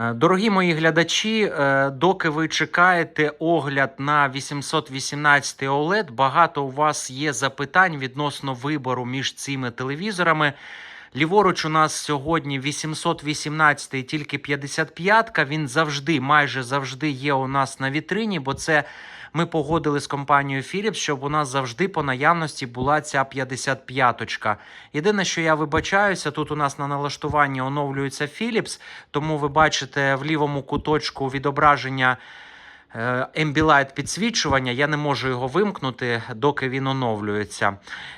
Е, Дорогі мої глядачі, е, доки ви чекаєте огляд на 818 OLED, багато у вас є запитань відносно вибору між цими телевізорами. Ліворуч у нас сьогодні 818 і тільки 55-ка. Він завжди, майже завжди є у нас на вітрині, бо це ми погодили з компанією Philips, щоб у нас завжди по наявності була ця 55-очка. Єдине, що я вибачаюся, тут у нас на налаштуванні оновлюється Philips, тому ви бачите в лівому куточку відображення. Е, Ambilight підсвічування, я не можу його вимкнути, доки він оновлюється.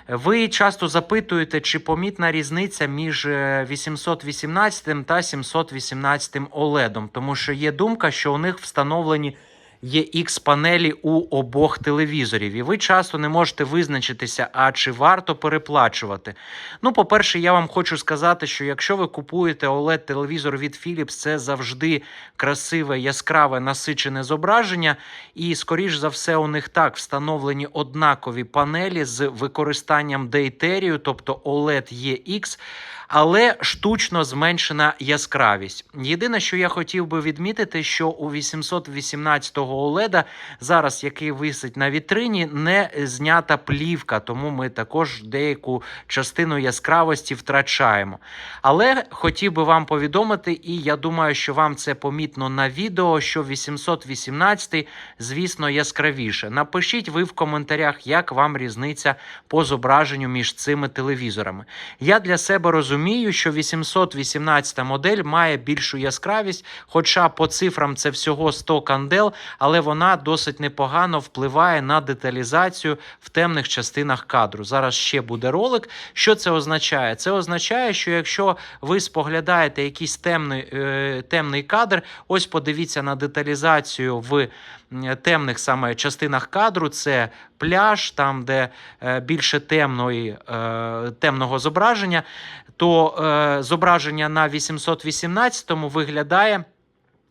Ви часто запитуєте, чи помітна різниця між е, 818 та 718 OLED, тому що є думка, що у них встановлені є X-панелі у обох телевізорів, і ви часто не можете визначитися, а чи варто переплачувати. Ну, по-перше, я вам хочу сказати, що якщо ви купуєте oled телевізор від Philips, це завжди красиве, яскраве, насичене зображення. І, скоріш за все, у них так встановлені однакові панелі з використанням дейтерію, тобто OLED EX, але штучно зменшена яскравість. Єдине, що я хотів би відмітити, що у 818-го OLED, зараз який висить на вітрині, не знята плівка, тому ми також деяку частину яскравості втрачаємо. Але хотів би вам повідомити, і я думаю, що вам це помітно на відео, що 818, звісно, яскравіше. Напишіть ви в коментарях, як вам різниця по зображенню між цими телевізорами. Я для себе розумію, що 818 модель має більшу яскравість, хоча по цифрам це всього 100 кандел, але вона досить непогано впливає на деталізацію в темних частинах кадру. Зараз ще буде ролик. Що це означає? Це означає, що якщо ви споглядаєте якийсь темний, е, темний кадр, ось подивіться на деталізацію в темних саме частинах кадру. Це пляж, там, де е, більше темної, е, темного зображення, то е, зображення на 818 виглядає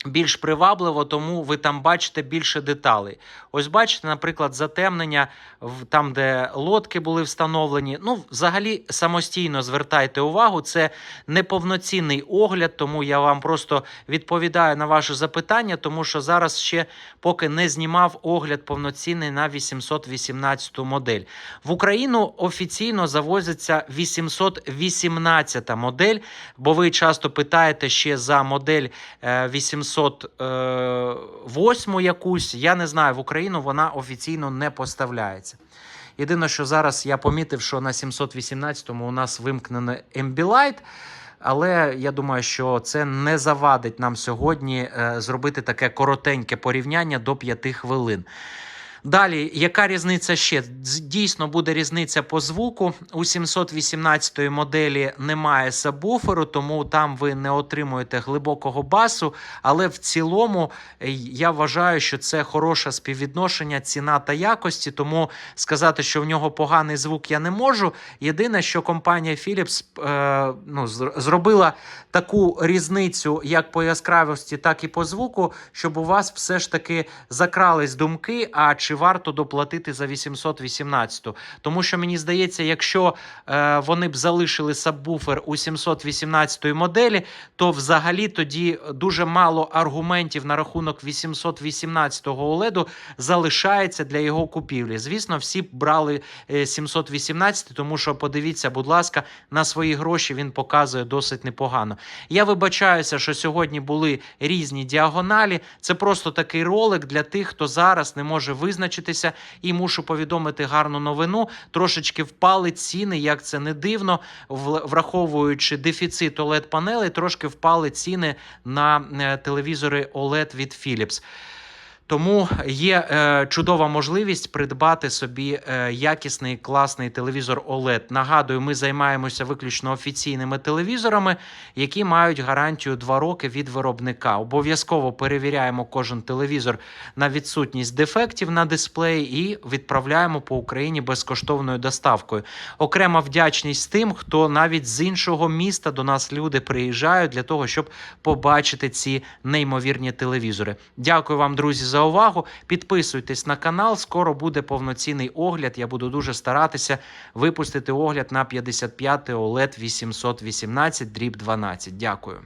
більш привабливо, тому ви там бачите більше деталей. Ось бачите, наприклад, затемнення там, де лодки були встановлені. Ну, взагалі, самостійно звертайте увагу, це неповноцінний огляд, тому я вам просто відповідаю на ваше запитання, тому що зараз ще поки не знімав огляд повноцінний на 818 модель. В Україну офіційно завозиться 818 модель, бо ви часто питаєте ще за модель е, 818. 708 е, якусь, я не знаю, в Україну вона офіційно не поставляється. Єдине, що зараз я помітив, що на 718-му у нас вимкнений Ambilight, але я думаю, що це не завадить нам сьогодні е, зробити таке коротеньке порівняння до 5 хвилин. Далі, яка різниця ще? Дійсно буде різниця по звуку. У 718 моделі немає сабвуферу, тому там ви не отримуєте глибокого басу. Але в цілому е, я вважаю, що це хороше співвідношення ціна та якості. Тому сказати, що в нього поганий звук, я не можу. Єдине, що компанія Philips е, ну, зробила таку різницю як по яскравості, так і по звуку, щоб у вас все ж таки закрались думки. А чи варто доплатити за 818? Тому що мені здається, якщо е, вони б залишили сабвуфер у 718 моделі, то взагалі тоді дуже мало аргументів на рахунок 818 OLED залишається для його купівлі. Звісно, всі б брали е, 718, тому що подивіться, будь ласка, на свої гроші він показує досить непогано. Я вибачаюся, що сьогодні були різні діагоналі. Це просто такий ролик для тих, хто зараз не може визначитися, і мушу повідомити гарну новину. Трошечки впали ціни, як це не дивно, враховуючи дефіцит oled панелей, трошки впали ціни на е, телевізори OLED від Philips. Тому є е, чудова можливість придбати собі е, якісний класний телевізор OLED. Нагадую, ми займаємося виключно офіційними телевізорами, які мають гарантію 2 роки від виробника. Обов'язково перевіряємо кожен телевізор на відсутність дефектів на дисплеї і відправляємо по Україні безкоштовною доставкою. Окрема вдячність тим, хто навіть з іншого міста до нас люди приїжджають для того, щоб побачити ці неймовірні телевізори. Дякую вам, друзі, за увагу. Підписуйтесь на канал. Скоро буде повноцінний огляд. Я буду дуже старатися випустити огляд на 55 OLED 818 дріб 12. Дякую.